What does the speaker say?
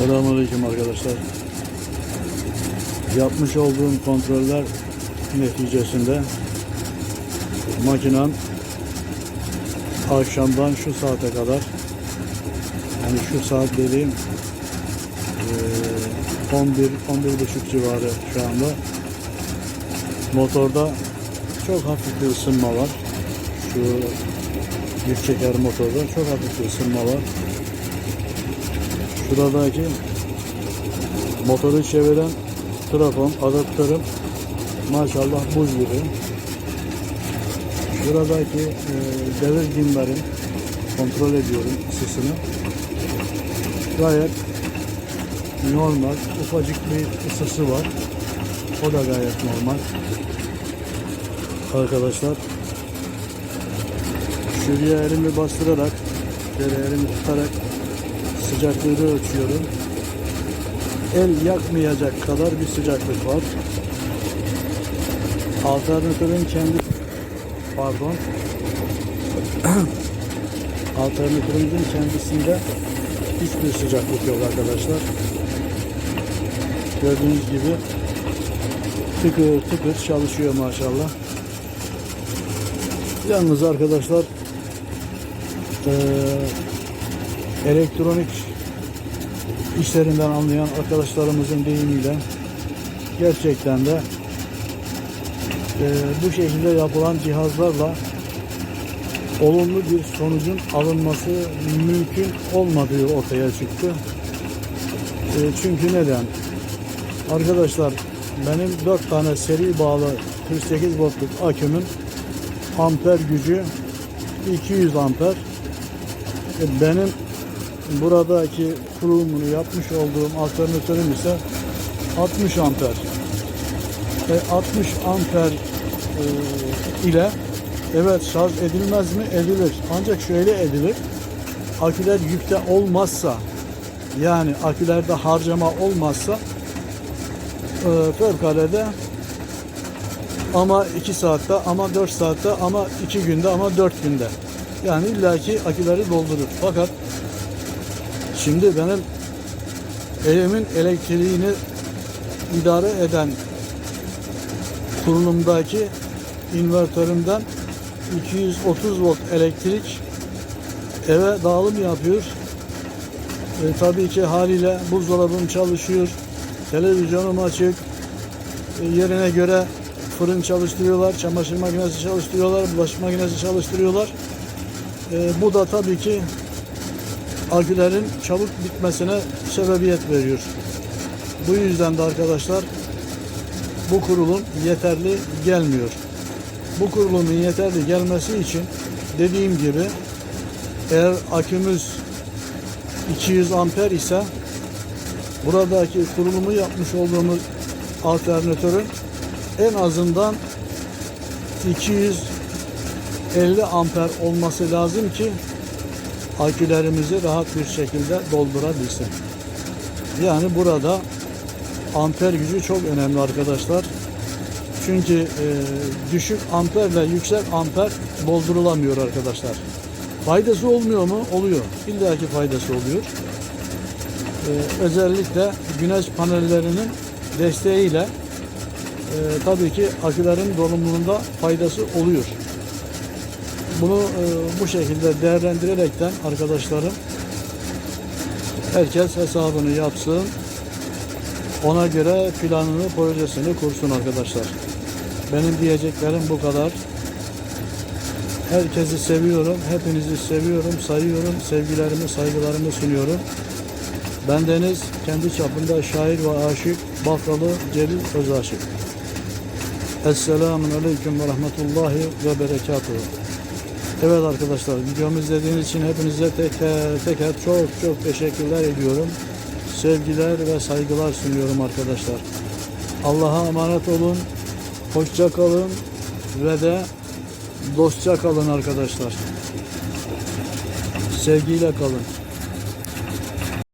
Selamünaleyküm arkadaşlar. Yapmış olduğum kontroller neticesinde makinem akşamdan şu saate kadar yani şu saat dediğim eee, 11 11 buçuk civarı şu anda motorda çok hafif bir ısınma var. Şu yük çeker motorda çok hafif bir ısınma var. Şuradaki motoru çeviren trafom, adaptörüm maşallah buz gibi. Şuradaki e, devir dimlerin kontrol ediyorum ısısını. Gayet normal, ufacık bir ısısı var. O da gayet normal. Arkadaşlar şuraya elimi bastırarak şöyle elimi tutarak sıcaklığı ölçüyorum. El yakmayacak kadar bir sıcaklık var. Alternatörün kendi pardon alternatörümüzün kendisinde hiçbir sıcaklık yok arkadaşlar. Gördüğünüz gibi tıkır tıkır çalışıyor maşallah. Yalnız arkadaşlar eee elektronik işlerinden anlayan arkadaşlarımızın deyimiyle gerçekten de e, bu şekilde yapılan cihazlarla olumlu bir sonucun alınması mümkün olmadığı ortaya çıktı. E, çünkü neden? Arkadaşlar benim 4 tane seri bağlı 48 voltluk akümün amper gücü 200 amper. E, benim buradaki kurulumunu yapmış olduğum alternatörüm ise 60 amper. E, 60 amper e, ile evet şarj edilmez mi? Edilir. Ancak şöyle edilir. Aküler yükte olmazsa yani akülerde harcama olmazsa e, fevkalade ama 2 saatte ama 4 saatte ama 2 günde ama 4 günde. Yani illaki aküleri doldurur. Fakat Şimdi benim evimin elektriğini idare eden kurulumdaki invertörümden 230 volt elektrik eve dağılım yapıyor. E, tabii ki haliyle buzdolabım çalışıyor. Televizyonum açık. E, yerine göre fırın çalıştırıyorlar, çamaşır makinesi çalıştırıyorlar, bulaşık makinesi çalıştırıyorlar. E, bu da tabii ki akülerin çabuk bitmesine sebebiyet veriyor. Bu yüzden de arkadaşlar bu kurulum yeterli gelmiyor. Bu kurulumun yeterli gelmesi için dediğim gibi eğer akümüz 200 amper ise buradaki kurulumu yapmış olduğumuz alternatörün en azından 250 amper olması lazım ki akülerimizi rahat bir şekilde doldurabilsin. Yani burada amper gücü çok önemli arkadaşlar. Çünkü e, düşük amperle yüksek amper doldurulamıyor arkadaşlar. Faydası olmuyor mu? Oluyor. İlla ki faydası oluyor. E, özellikle güneş panellerinin desteğiyle e, tabii ki akülerin dolumluğunda faydası oluyor. Bunu e, bu şekilde değerlendirerekten arkadaşlarım herkes hesabını yapsın. Ona göre planını, projesini kursun arkadaşlar. Benim diyeceklerim bu kadar. Herkesi seviyorum, hepinizi seviyorum, sayıyorum, sevgilerimi, saygılarımı sunuyorum. Bendeniz kendi çapında şair ve aşık Bafralı Celil Özaşık. Esselamun Aleyküm ve Rahmetullahi ve Berekatuhu. Evet arkadaşlar videomu izlediğiniz için hepinize teker teker çok çok teşekkürler ediyorum. Sevgiler ve saygılar sunuyorum arkadaşlar. Allah'a emanet olun. Hoşça kalın ve de dostça kalın arkadaşlar. Sevgiyle kalın.